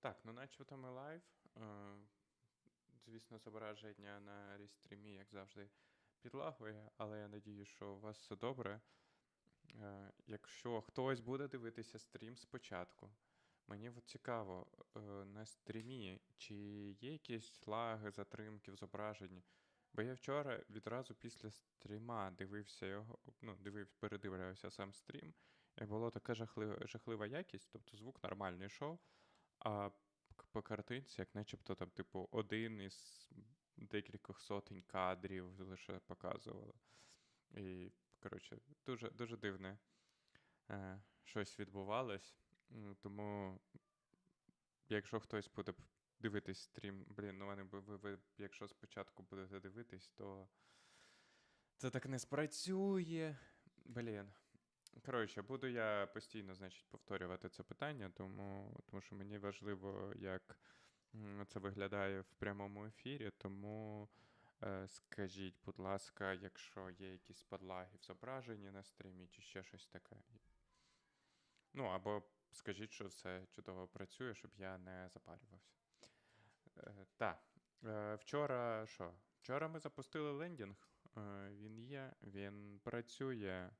Так, ну начебто ми лайв. Е, Звісно, зображення на рестрімі, як завжди, підлагує, але я надію, що у вас все добре. Е, Якщо хтось буде дивитися стрім спочатку, мені от цікаво, е, на стрімі, чи є якісь лаги, затримки в зображенні? Бо я вчора відразу після стріма дивився його, ну, дивив, передивлявся сам стрім, і було така жахлива, жахлива якість, тобто звук нормальний йшов, а по картинці, як начебто там, типу, один із декількох сотень кадрів лише показувало. І, коротше, дуже, дуже дивне е, щось відбувалось. Тому, якщо хтось буде дивитись стрім, блін, ну вони ви, ви, якщо спочатку будете дивитись, то це так не спрацює. Блін. Коротше, буду я постійно, значить, повторювати це питання, тому, тому що мені важливо, як це виглядає в прямому ефірі. Тому е, скажіть, будь ласка, якщо є якісь подлаги в зображенні на стрімі, чи ще щось таке. Ну, або скажіть, що все чудово працює, щоб я не запарювався. Е, так. Е, вчора що? Вчора ми запустили лендінг. Е, він є, він працює.